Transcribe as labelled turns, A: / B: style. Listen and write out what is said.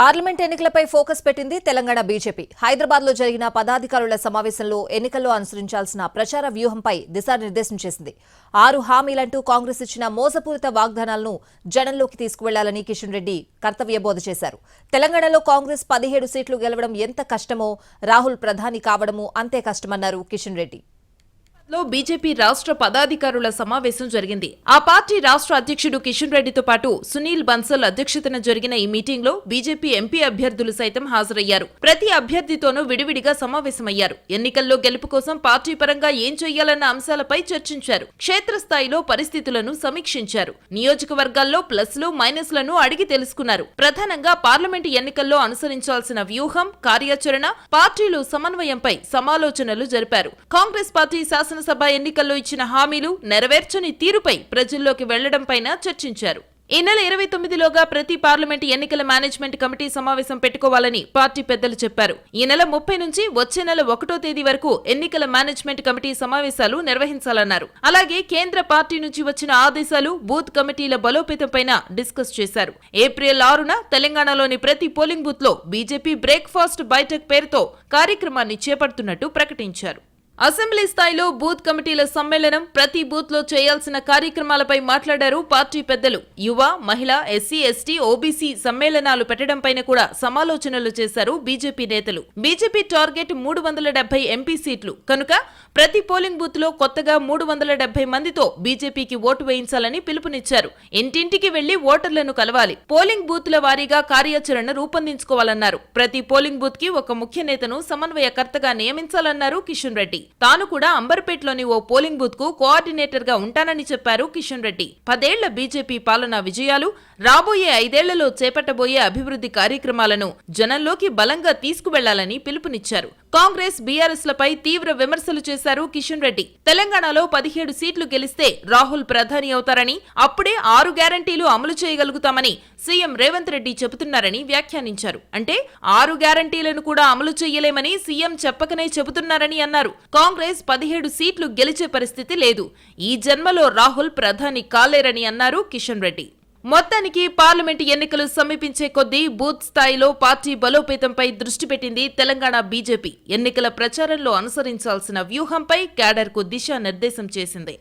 A: Parliament ఎన్నికలపై focus పెట్టింది Telangana BJP. హైదరాబాద్లో జరిగిన పదాధికారుల సమావేశంలో ఎన్నికల్లో అనుసరించాల్సిన ప్రచార వ్యూహంపై దిశానిర్దేశం చేసింది. ఆరు హామీలంటూ కాంగ్రెస్ ఇచ్చిన మోసపూరిత వాగ్దానాలను జనంలోకి తీసుకువెళ్ళాలని కిషన్ రెడ్డి కర్తవ్య బోధ చేశారు. తెలంగాణలో కాంగ్రెస్ పదిహేడు సీట్లు గెలవడం ఎంత కష్టమో రాహుల్ ప్రధాని కావడము అంతే కష్టమన్నారు కిషన్ రెడ్డి.
B: లో బీజేపీ రాష్ట్ర పదాధికారుల సమావేశం జరిగింది. ఆ పార్టీ రాష్ట్ర అధ్యక్షుడు కిషన్ రెడ్డితో పాటు సునీల్ బన్సల్ అధ్యక్షతన జరిగిన ఈ మీటింగ్లో బీజేపీ ఎంపీ అభ్యర్థులు సైతం హాజరయ్యారు. ప్రతి అభ్యర్థితోనూ విడివిడిగా సమావేశమయ్యారు. ఎన్నికల్లో గెలుపు కోసం పార్టీ పరంగా ఏం చేయాలన్న అంశాలపై చర్చించారు. క్షేత్రస్థాయిలో పరిస్థితులను సమీక్షించారు. నియోజకవర్గాల్లో ప్లస్లు మైనస్లను అడిగి తెలుసుకున్నారు. ప్రధానంగా పార్లమెంటు ఎన్నికల్లో అనుసరించాల్సిన వ్యూహం కార్యాచరణ పార్టీలు సమన్వయంపై సమాలోచనలు జరిపారు. కాంగ్రెస్ పార్టీ శాసన శాసనసభ ఎన్నికల్లో ఇచ్చిన హామీలు నెరవేర్చని తీరుపై ప్రజల్లోకి వెళ్ళడంపైన చర్చించారు. ఈ నెల ఇరవై తొమ్మిదిలోగా ప్రతి పార్లమెంట్ ఎన్నికల మేనేజ్మెంట్ కమిటీ సమావేశం పెట్టుకోవాలని పార్టీ పెద్దలు చెప్పారు. ఈ నెల ముప్పై నుంచి వచ్చే నెల ఒకటో తేదీ వరకు ఎన్నికల మేనేజ్మెంట్ కమిటీ సమావేశాలు నిర్వహించాలన్నారు. అలాగే కేంద్ర పార్టీ నుంచి వచ్చిన ఆదేశాలు బూత్ కమిటీల బలోపేతంపైన డిస్కస్ చేశారు. ఏప్రిల్ ఆరున తెలంగాణలోని ప్రతి పోలింగ్ బూత్లో బీజేపీ బ్రేక్ఫాస్ట్ బైఠక్ పేరుతో కార్యక్రమాన్ని చేపడుతున్నట్టు ప్రకటించారు. అసెంబ్లీ స్థాయిలో బూత్ కమిటీల సమ్మేళనం ప్రతి బూత్లో చేయాల్సిన కార్యక్రమాలపై మాట్లాడారు పార్టీ పెద్దలు. యువ మహిళ ఎస్సీ ఎస్టీ ఓబీసీ సమ్మేళనాలు పెట్టడంపైన కూడా సమాలోచనలు చేశారు బీజేపీ నేతలు. బీజేపీ టార్గెట్ మూడు వందల డెబ్బై ఎంపీ సీట్లు. కనుక ప్రతి పోలింగ్ బూత్లో కొత్తగా మూడు వందల డెబ్బై మందితో బీజేపీకి ఓటు వేయించాలని పిలుపునిచ్చారు. ఇంటింటికి వెళ్ళి ఓటర్లను కలవాలి. పోలింగ్ బూత్ల వారీగా కార్యాచరణ రూపొందించుకోవాలన్నారు. ప్రతి పోలింగ్ బూత్కి ఒక ముఖ్య నేతను సమన్వయకర్తగా నియమించాలన్నారు కిషన్ రెడ్డి. తాను కూడా అంబర్పేట్లోని ఓ పోలింగ్ బూత్కు కోఆర్డినేటర్గా ఉంటానని చెప్పారు కిషన్ రెడ్డి. పదేళ్ళ బీజేపీ పాలనా విజయాలు రాబోయే ఐదేళ్ళలో చేపట్టబోయే అభివృద్ధి కార్యక్రమాలను జనంలోకి బలంగా తీసుకువెళ్ళాలని పిలుపునిచ్చారు. కాంగ్రెస్ బీఆర్ఎస్ లపై తీవ్ర విమర్శలు చేశారు కిషన్ రెడ్డి. తెలంగాణలో పదిహేడు సీట్లు గెలిస్తే రాహుల్ ప్రధాని అవుతారని అప్పుడే ఆరు గ్యారంటీలు అమలు చేయగలుగుతామని సీఎం రేవంత్ రెడ్డి చెబుతున్నారని వ్యాఖ్యానించారు. అంటే ఆరు గ్యారంటీలను కూడా అమలు చేయలేమని సీఎం చెప్పకనే చెబుతున్నారని అన్నారు. కాంగ్రెస్ పదిహేడు సీట్లు గెలిచే పరిస్థితి లేదు. ఈ జన్మలో రాహుల్ ప్రధాని కాలేరని అన్నారు కిషన్ రెడ్డి. మొత్తానికి పార్లమెంట్ ఎన్నికలు సమీపించే కొద్దీ బూత్ స్థాయిలో పార్టీ బలోపేతంపై దృష్టి పెట్టింది తెలంగాణ బీజేపీ. ఎన్నికల ప్రచారంలో అనుసరించాల్సిన వ్యూహంపై క్యాడర్కు దిశానిర్దేశం చేసింది.